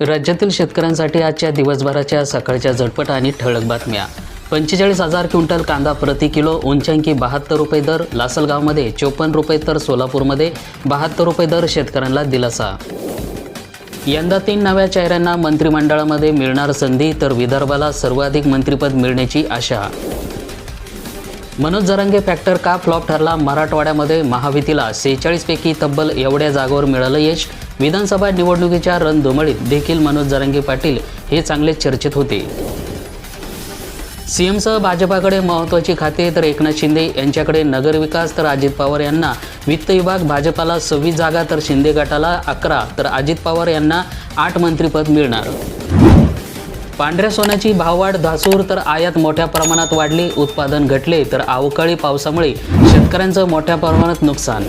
राज्यातील शेतकऱ्यांसाठी आजच्या दिवसभराच्या सकाळच्या झटपट आणि ठळक बातम्या. पंचेचाळीस हजार क्विंटल कांदा प्रति किलो उंचांकी बहात्तर रुपये दर लासलगावमध्ये चोपन्न रुपये तर सोलापूरमध्ये बहात्तर रुपये दर शेतकऱ्यांना दिलासा. यंदा तीन नव्या चेहऱ्यांना मंत्रिमंडळामध्ये मिळणार संधी तर विदर्भाला सर्वाधिक मंत्रिपद मिळण्याची आशा. मनोज जरांगे फॅक्टर का फ्लॉप ठरला? मराठवाड्यामध्ये महायुतीला सेहेचाळीसपैकी तब्बल एवढ्या जागेवर मिळालं यश. विधानसभा निवडणुकीच्या रणधुमळीत देखील मनोज जरांगे पाटील हे चांगले चर्चेत होते. सीएमसह भाजपाकडे महत्त्वाची खाते तर एकनाथ शिंदे यांच्याकडे नगरविकास तर अजित पवार यांना. वित्त विभाग भाजपाला सव्वीस जागा तर शिंदे गटाला अकरा तर अजित पवार यांना आठ मंत्रिपद मिळणार. पांढऱ्या सोन्याची भाववाढ धासूर तर आयात मोठ्या प्रमाणात वाढली उत्पादन घटले तर अवकाळी पावसामुळे शेतकऱ्यांचं मोठ्या प्रमाणात नुकसान.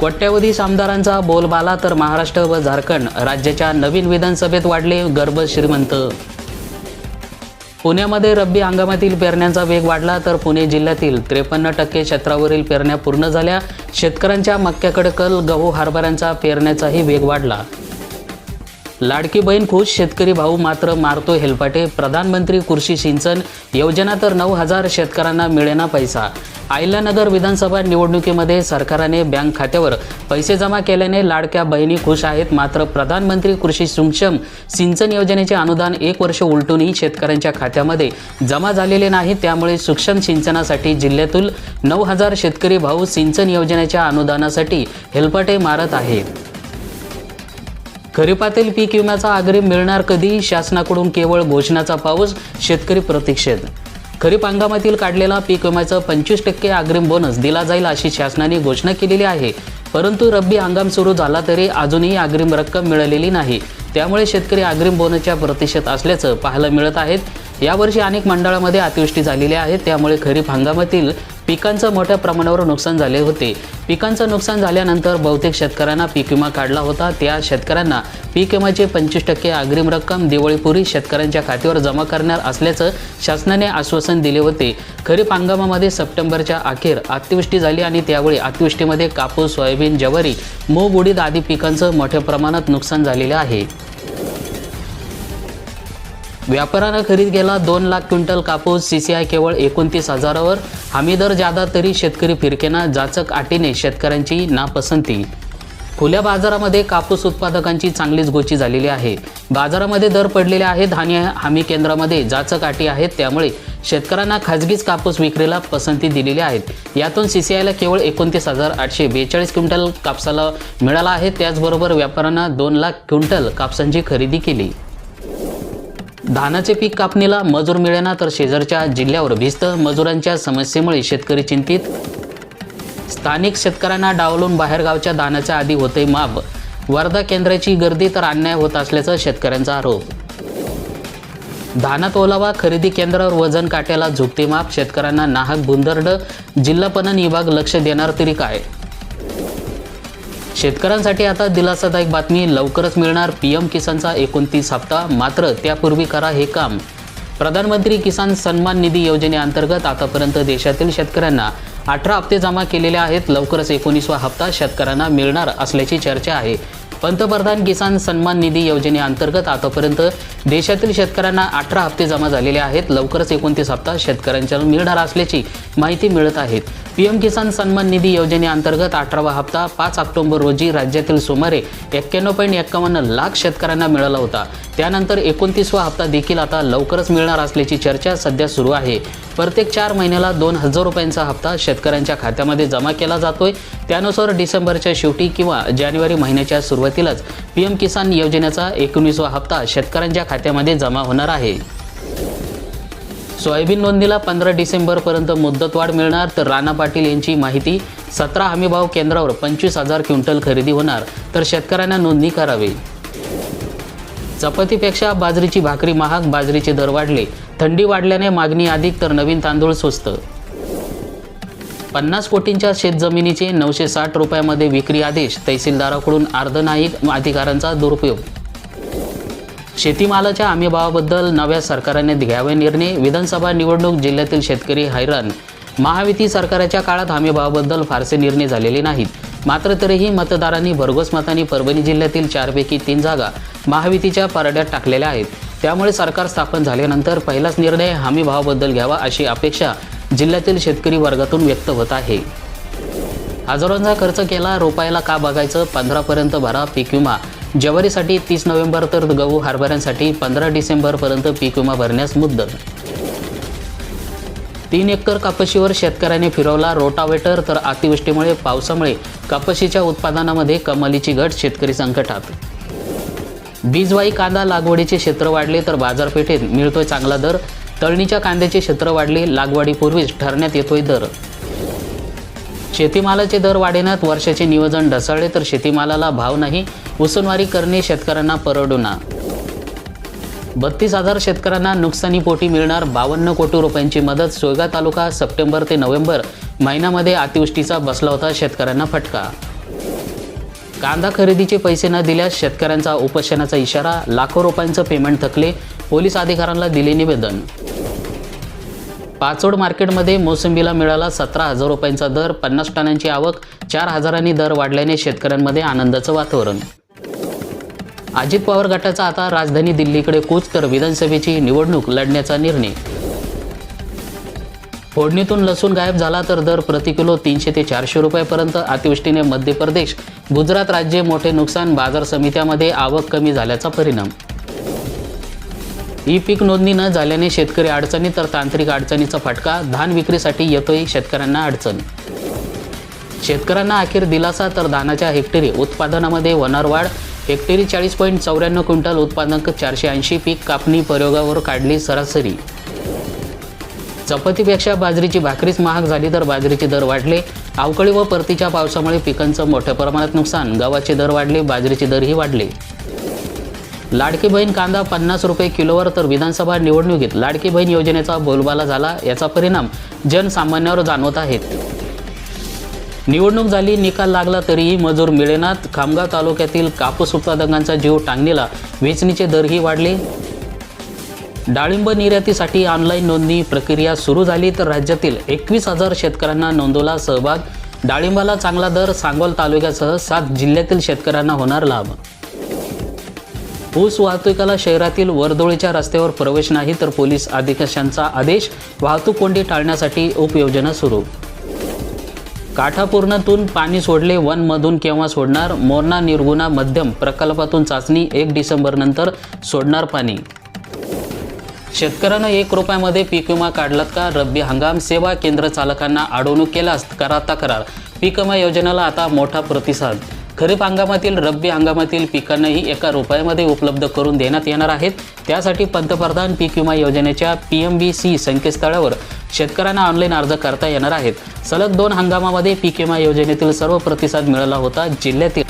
कोट्यवधी आमदारांचा बोलबाला तर महाराष्ट्र व झारखंड राज्याच्या नवीन विधानसभेत वाढले गर्भ श्रीमंत. पुण्यामध्ये रब्बी हंगामातील पेरण्यांचा वेग वाढला तर पुणे जिल्ह्यातील त्रेपन्न टक्के क्षेत्रावरील पेरण्या पूर्ण झाल्या. शेतकऱ्यांच्या मक्क्याकडे कल गहू हरभऱ्यांचा पेरण्याचाही वेग वाढला. लाडकी बहीण खुश शेतकरी भाऊ मात्र मारतो हेलपाटे. प्रधानमंत्री कृषी सिंचन योजना तर नऊ हजार शेतकऱ्यांना मिळेना पैसा. आयल्यानगर विधानसभा निवडणुकीमध्ये सरकारने बँक खात्यावर पैसे जमा केल्याने लाडक्या बहिणी खुश आहेत. मात्र प्रधानमंत्री कृषी सुक्षम सिंचन योजनेचे अनुदान एक वर्ष उलटूनही शेतकऱ्यांच्या खात्यामध्ये जमा झालेले नाही. त्यामुळे सूक्ष्म सिंचनासाठी जिल्ह्यातून नऊ हजार शेतकरी भाऊ सिंचन योजनेच्या अनुदानासाठी हेलपाटे मारत आहेत. खरीपातील पीक विम्याचा अग्रिम मिळणार कधी शासनाकडून केवळ घोषणाचा पाऊस शेतकरी प्रतीक्षेत खरीप हंगामातील काढलेला पीक विम्याचा पंचवीस टक्के अग्रिम बोनस दिला जाईल अशी शासनाने घोषणा केलेली आहे. परंतु रब्बी हंगाम सुरू झाला तरी अजूनही अग्रिम रक्कम मिळालेली नाही. त्यामुळे शेतकरी अग्रिम बोनसच्या प्रतीक्षेत असल्याचं पाहायला मिळत आहेत यावर्षी अनेक मंडळामध्ये अतिवृष्टी झालेली आहे. त्यामुळे खरीप हंगामातील पिकांचं मोठ्या प्रमाणावर नुकसान झाले होते. पिकांचं नुकसान झाल्यानंतर बहुतेक शेतकऱ्यांना पीक विमा काढला होता. त्या शेतकऱ्यांना पीक विम्याचे पंचवीस टक्के अग्रिम रक्कम दिवाळीपूर्वी शेतकऱ्यांच्या खात्यावर जमा करणार असल्याचं शासनाने आश्वासन दिले होते. खरीप हंगामामध्ये सप्टेंबरच्या अखेर अतिवृष्टी झाली आणि त्यावेळी अतिवृष्टीमध्ये कापूस सोयाबीन ज्वारी मूग उडीद आदी पिकांचं मोठ्या प्रमाणात नुकसान झालेलं आहे. व्यापाऱ्यानं खरेदी केला दोन लाख क्विंटल कापूस सीसीआय केवळ एकोणतीस हजारावर. हमी दर जादा तरी शेतकरी फिरकेना जाचक आटीने शेतकऱ्यांची नापसंती. खुल्या बाजारामध्ये कापूस उत्पादकांची चांगलीच गोची झालेली आहे. बाजारामध्ये दर पडलेले आहेत धान्य हमी केंद्रामध्ये जाचक आटी आहेत त्यामुळे शेतकऱ्यांना खाजगीच कापूस विक्रीला पसंती दिलेली आहेत यातून सी सी आयला केवळ एकोणतीस हजार आठशे बेचाळीस क्विंटल कापसाला मिळाला आहे. त्याचबरोबर व्यापाऱ्यांना दोन लाख क्विंटल कापसांची खरेदी केली. धानाचे पीक कापणीला मजूर मिळेना तर शेजारच्या जिल्ह्यावर भिस्त मजुरांच्या समस्येमुळे शेतकरी चिंतित. स्थानिक शेतकऱ्यांना डावलून बाहेरगावच्या धानाच्या आधी होते माप. वर्धा केंद्राची गर्दी तर अन्याय होत असल्याचा शेतकऱ्यांचा आरोप. धानात ओलावा खरेदी केंद्रावर वजन काट्याला झुकते माप. शेतकऱ्यांना नाहक भुंदरड जिल्हा पणन विभाग लक्ष देणार तरी काय? शेतकऱ्यांसाठी आता दिलासादायक बातमी लवकरच मिळणार पीएम किसानचा एकोणतीस हप्ता. मात्र त्यापूर्वी करा हे काम. प्रधानमंत्री किसान सन्मान निधी योजनेअंतर्गत आतापर्यंत देशातील शेतकऱ्यांना अठरा हप्ते जमा केलेले आहेत. लवकरच एकोणीसवा हप्ता शेतकऱ्यांना मिळणार असल्याची चर्चा आहे. पंतप्रधान किसान सन्मान निधी योजनेअंतर्गत आतापर्यंत देशातील शेतकऱ्यांना अठरा हप्ते जमा झालेले आहेत. लवकरच एकोणतीस हप्ता शेतकऱ्यांच्या मिळणार असल्याची माहिती मिळत आहे. पीएम किसान सन्मान निधी योजनेअंतर्गत अठरावा हप्ता पाच ऑक्टोबर रोजी राज्यातील सुमारे एक्क्याण्णव पॉईंट एक्कावन्न लाख शेतकऱ्यांना मिळाला होता. त्यानंतर एकोणतीसवा हप्ता देखील आता लवकरच मिळणार असल्याची चर्चा सध्या सुरू आहे. प्रत्येक चार महिन्याला दोन हजार रुपयांचा हप्ता शेतकऱ्यांच्या खात्यामध्ये जमा केला जातोय. त्यानुसार डिसेंबरच्या शेवटी किंवा जानेवारी महिन्याच्या सुरुवातीलाच पीएम किसान योजनेचा एकोणीसवा हप्ता शेतकऱ्यांच्या खात्यामध्ये जमा होणार आहे. सोयाबीन नोंदणीला पंधरा डिसेंबरपर्यंत मुदतवाढ मिळणार तर राणा पाटील यांची माहिती सतरा हमीभाव केंद्रावर पंचवीस हजार क्विंटल खरेदी होणार तर शेतकऱ्यांना नोंदणी करावी. चपातीपेक्षा बाजरीची भाकरी महाग बाजरीचे दर वाढले. थंडी वाढल्याने मागणी अधिक तर नवीन तांदूळ स्वस्त. पन्नास कोटींच्या शेतजमिनीचे नऊशे साठ रुपयामध्ये विक्री आदेश तहसीलदाराकडून अर्धनायिक अधिकाऱ्यांचा दुरुपयोग. शेतीमालाच्या हमीभावाबद्दल नव्या सरकारने घ्यावे निर्णय विधानसभा निवडणूक जिल्ह्यातील शेतकरी हैराण. महायुती सरकारच्या काळात हमीभावाबद्दल फारसे निर्णय झालेले नाहीत. मात्र तरीही मतदारांनी भरघोस मतांनी परभणी जिल्ह्यातील चारपैकी तीन जागा महायुतीच्या पारड्यात टाकलेल्या आहेत. त्यामुळे सरकार स्थापन झाल्यानंतर पहिलाच निर्णय हमी भावाबद्दल घ्यावा अशी अपेक्षा जिल्ह्यातील शेतकरी वर्गातून व्यक्त होत आहे. हजारोंचा खर्च केला रोपायला का बघायचं? पंधरापर्यंत भरा पीक विमा. ज्वारीसाठी तीस नोव्हेंबर तर गहू हरभऱ्यांसाठी पंधरा डिसेंबरपर्यंत पीक विमा भरण्यास मुद्दत तीन एकर कापशीवर शेतकऱ्याने फिरवला रोटावेटर तर अतिवृष्टीमुळे पावसामुळे कापशीच्या उत्पादनामध्ये कमालीची घट शेतकरी संकटात. बीजवाई कांदा लागवडीचे क्षेत्र वाढले तर बाजारपेठेत मिळतोय चांगला दर. तळणीच्या कांद्याचे क्षेत्र वाढले लागवडीपूर्वीच ठरण्यात येतोय दर. शेतीमालाचे दर वाढेनात वर्षाचे नियोजन ढसाळले तर शेतीमालाला भाव नाही उसनवारी करणे शेतकऱ्यांना परवडुना. बत्तीस हजार शेतकऱ्यांना नुकसानीपोटी मिळणार बावन्न कोटी रुपयांची मदत सोयगा तालुका सप्टेंबर ते नोव्हेंबर महिन्यामध्ये अतिवृष्टीचा बसला होता शेतकऱ्यांना फटका. कांदा खरेदीचे पैसे न दिल्यास शेतकऱ्यांचा उपोषणाचा इशारा लाखो रुपयांचं पेमेंट थकले पोलीस अधिकाऱ्यांना दिले निवेदन. पाचोड मार्केटमध्ये मोसंबीला मिळाला सतरा हजार रुपयांचा दर पन्नास टनांची आवक चार हजारांनी दर वाढल्याने शेतकऱ्यांमध्ये आनंदाचं वातावरण. अजित पवार गटाचा आता राजधानी दिल्लीकडे कूच तर विधानसभेची निवडणूक लढण्याचा निर्णय. फोडणीतून लसूण गायब झाला तर दर प्रति किलो तीनशे ते चारशे रुपयापर्यंत. अतिवृष्टीने मध्य प्रदेश गुजरात राज्ये मोठे नुकसान बाजार समित्यामध्ये आवक कमी झाल्याचा परिणाम. ई पीक नोंदणी न झाल्याने शेतकरी अडचणी तर तांत्रिक अडचणीचा फटका. धान विक्रीसाठी येतोय शेतकऱ्यांना अडचण. शेतकऱ्यांना अखेर दिलासा तर धानाच्या हेक्टरी उत्पादनामध्ये होणार वाढ हेक्टरी चाळीस पॉईंट चौऱ्याण्णव क्विंटल उत्पादक चारशे ऐंशी पीक कापणी प्रयोगावर काढली सरासरी. चपातीपेक्षा बाजरीची भाकरीच महाग झाली तर बाजरीचे दर वाढले. अवकाळी व परतीच्या पावसामुळे पिकांचं मोठ्या प्रमाणात नुकसान. गव्हाचे दर वाढले बाजरीचे दरही वाढले. लाडकी बहीण कांदा पन्नास रुपये किलोवर तर विधानसभा निवडणुकीत लाडकी बहीण योजनेचा बोलबाला झाला. याचा परिणाम जनसामान्यावर जाणवत आहेत. निवडणूक झाली निकाल लागला तरीही मजूर मिळेनात. खामगाव तालुक्यातील कापूस उत्पादकांचा जीव टांगणीला वेचणीचे दरही वाढले. डाळिंब निर्यातीसाठी ऑनलाईन नोंदणी प्रक्रिया सुरू झाली तर राज्यातील एकवीस हजार शेतकऱ्यांना नोंदवला सहभाग. डाळिंबाला चांगला दर सांगोल तालुक्यासह सात जिल्ह्यातील शेतकऱ्यांना होणार लाभ. ऊस वाहतुकीला शहरातील वर्दोळीच्या रस्त्यावर प्रवेश नाही तर पोलीस अधीक्षकांचा आदेश वाहतूक कोंडी टाळण्यासाठी उपयोजना सुरू. काठापूर्णातून पाणी सोडले वनमधून केव्हा सोडणार? मोरणा निर्गुणा मध्यम प्रकल्पातून चाचणी एक डिसेंबरनंतर सोडणार पाणी. शेतकऱ्यानं एक रुपयामध्ये पीक विमा काढलात का? रब्बी हंगाम सेवा केंद्र चालकांना अडवणूक केल्यास करा तक्रार पीक विमा योजनेला आता मोठा प्रतिसाद खरीप हंगामातील रब्बी हंगामातील पिकांनाही एका रुपयामध्ये उपलब्ध करून देण्यात येणार आहेत. त्यासाठी पंतप्रधान पीक विमा योजनेच्या पी एम बी सी संकेतस्थळावर शेतकऱ्यांना ऑनलाईन अर्ज करता येणार आहेत. सलग दोन हंगामामध्ये पीक विमा योजनेतील सर्व प्रतिसाद मिळाला होता जिल्ह्यातील.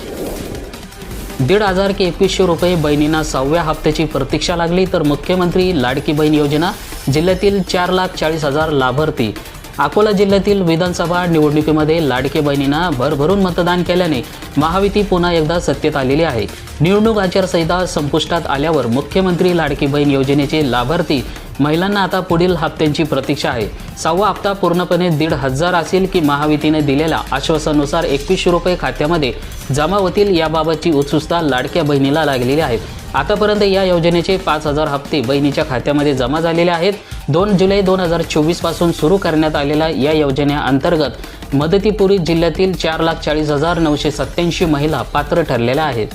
दीड हजार की एकवीसशे रुपये बहिणींना सहाव्या हप्त्याची प्रतीक्षा लागली तर मुख्यमंत्री लाडकी बहीण योजना जिल्ह्यातील चार लाख चाळीस हजार लाभार्थी अकोला जिल्ह्यातील विधानसभा निवडणुकीमध्ये लाडके बहिणींना भरभरून मतदान केल्याने महायुती पुन्हा एकदा सत्तेत आलेली आहे. निवडणूक आचारसंहिता संपुष्टात आल्यावर मुख्यमंत्री लाडकी बहीण योजनेचे लाभार्थी महिलांना आता पुढील हप्त्यांची प्रतीक्षा आहे. सहावा हप्ता पूर्णपणे दीड हजार असेल की महायुतीने दिलेल्या आश्वासनानुसार एकवीसशे रुपये खात्यामध्ये जमा होतील याबाबतची उत्सुकता लाडक्या बहिणीला लागलेली आहे. आतापर्यंत या योजनेचे पाच हजार हप्ते बहिणीच्या खात्यामध्ये जमा झालेले आहेत. दोन जुलै दोन हजार चोवीसपासून सुरू करण्यात आलेल्या या योजनेअंतर्गत मदतीपूर्वी जिल्ह्यातील चार लाख चाळीस हजार नऊशे सत्याऐंशी महिला पात्र ठरलेल्या आहेत.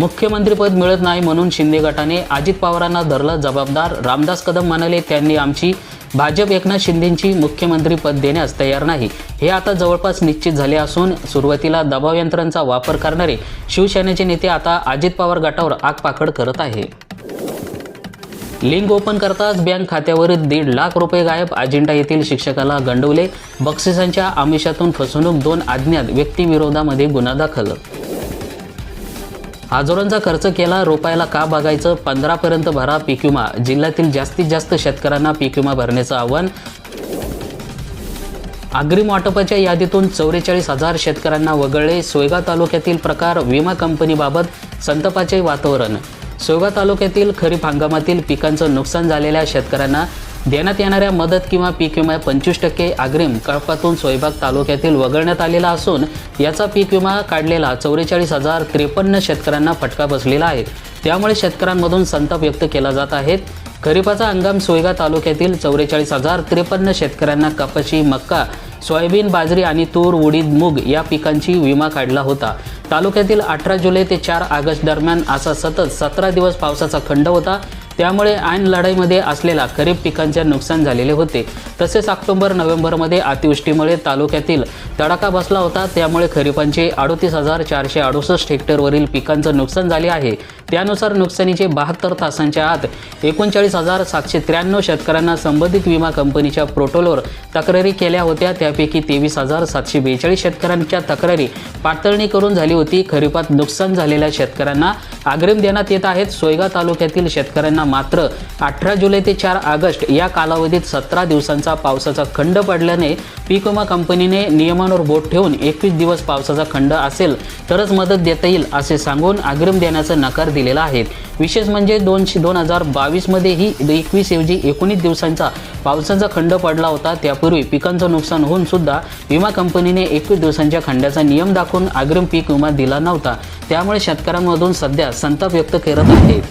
मुख्यमंत्रीपद मिळत नाही म्हणून शिंदे गटाने अजित पवारांना धरलं जबाबदार. रामदास कदम म्हणाले त्यांनी आमची भाजप एकनाथ शिंदेंची मुख्यमंत्रीपद देण्यास तयार नाही. हे आता जवळपास निश्चित झाले असून सुरुवातीला दबाव यंत्रांचा वापर करणारे शिवसेनेचे नेते आता अजित पवार गटावर आगपाखड करत आहे. लिंक ओपन करताच बँक खात्यावरील दीड लाख रुपये गायब. अजिंठा येथील शिक्षकाला गंडवले. बक्षिसांच्या आमिषातून फसवणूक. दोन अज्ञात व्यक्तीविरोधामध्ये गुन्हा दाखल. आजोरांचा खर्च केला रोपायला का बघायचं? पंधरापर्यंत भरा पीक विमा. जिल्ह्यातील जास्तीत जास्त शेतकऱ्यांना पीक विमा भरण्याचं आव्हान. अग्रिम वाटपाच्या यादीतून चौवेचाळीस हजार शेतकऱ्यांना वगळले. सोयगा तालुक्यातील प्रकार विमा कंपनीबाबत संतापाचे वातावरण. सोयगा तालुक्यातील खरीप हंगामातील पिकांचं नुकसान झालेल्या शेतकऱ्यांना देण्यात येणाऱ्या मदत किंवा पीक विमा पंचवीस टक्के अग्रिम कळपातून सोयबाग तालुक्यातील वगळण्यात आलेला असून याचा पीक विमा काढलेला चौवेचाळीस हजार त्रेपन्न शेतकऱ्यांना फटका बसलेला आहे. त्यामुळे शेतकऱ्यांमधून संताप व्यक्त केला जात आहे. खरीपाचा हंगाम सोयगा तालुक्यातील चौवेचाळीस हजार त्रेपन्न शेतकऱ्यांना कपाशी मक्का सोयाबीन बाजरी आणि तूर उडीद मूग या पिकांची विमा काढला होता. तालुक्यातील अठरा जुलै ते चार ऑगस्ट दरम्यान असा सतत सतरा दिवस पावसाचा खंड होता. त्यामुळे ऐन लढाईमध्ये असलेला खरीप पिकांचे नुकसान झालेले होते. तसेच ऑक्टोबर नोव्हेंबरमध्ये अतिवृष्टीमुळे तालुक्यातील तडाखा बसला होता. त्यामुळे खरीपांचे अडोतीस हजार चारशे अडुसष्ट हेक्टरवरील पिकांचं नुकसान झाले आहे. त्यानुसार नुकसानीचे बहात्तर तासांच्या आत एकोणचाळीस हजार सातशे त्र्याण्णव शेतकऱ्यांना संबंधित विमा कंपनीच्या पोर्टलवर तक्रारी केल्या होत्या. त्यापैकी तेवीस हजार सातशे बेचाळीस शेतकऱ्यांच्या तक्रारी पातळणी करून झाली होती. खरीपात नुकसान झालेल्या शेतकऱ्यांना अग्रिम देण्यात येत आहेत. सोयगा तालुक्यातील शेतकऱ्यांना मात्र अठरा जुलै ते चार ऑगस्ट या कालावधीत सतरा दिवसांचा दिवसाचा पावसाचा खंड पडल्याने पीक विमा कंपनीने नियमांवर बोट ठेवून एकवीस दिवस पावसाचा खंड असेल तरच मदत देता येईल असे सांगून अग्रिम देण्याचा नकार दिलेला आहे. विशेष म्हणजे दोनशे दोन हजार बावीसमध्येही एकवीस ऐवजी एकोणीस दिवसांचा पावसाचा खंड पडला होता. त्यापूर्वी पिकांचं नुकसान होऊन सुद्धा विमा कंपनीने एकवीस दिवसांच्या खंडाचा नियम दाखवून अग्रिम पीक विमा दिला नव्हता. त्यामुळे शेतकऱ्यांमधून सध्या संताप व्यक्त करत आहेत